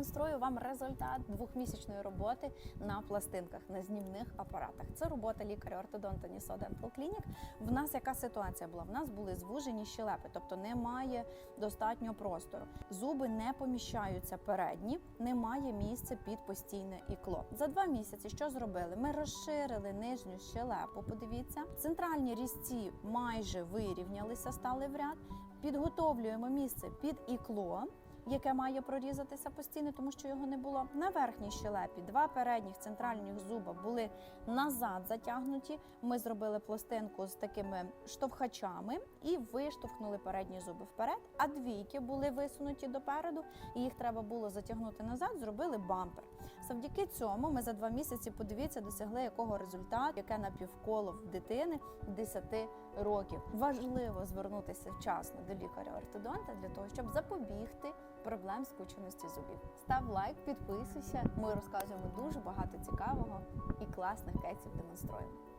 Демонструю вам результат двохмісячної роботи на пластинках на знімних апаратах. Це робота лікаря-ортодонта Нісо Dental Clinic. В нас яка ситуація була? В нас були звужені щелепи, тобто немає достатньо простору. Зуби не поміщаються передні, немає місця під постійне ікло. За два місяці що зробили? Ми розширили нижню щелепу. Подивіться, центральні різці майже вирівнялися, стали в ряд. Підготовлюємо місце під ікло. Яке має прорізатися постійно, тому що його не було на верхній щелепі. Два передніх центральних зуба були назад затягнуті. Ми зробили пластинку з такими штовхачами і виштовхнули передні зуби вперед. А двійки були висунуті допереду, і їх треба було затягнути назад. Зробили бампер. Завдяки цьому ми за два місяці, подивіться, досягли якого результату, яке напівколо в дитини 10 років. Важливо звернутися вчасно до лікаря-ортодонта для того, щоб запобігти проблем скученості зубів. Став лайк, підписуйся. Ми розказуємо дуже багато цікавого і класних кейсів демонструємо.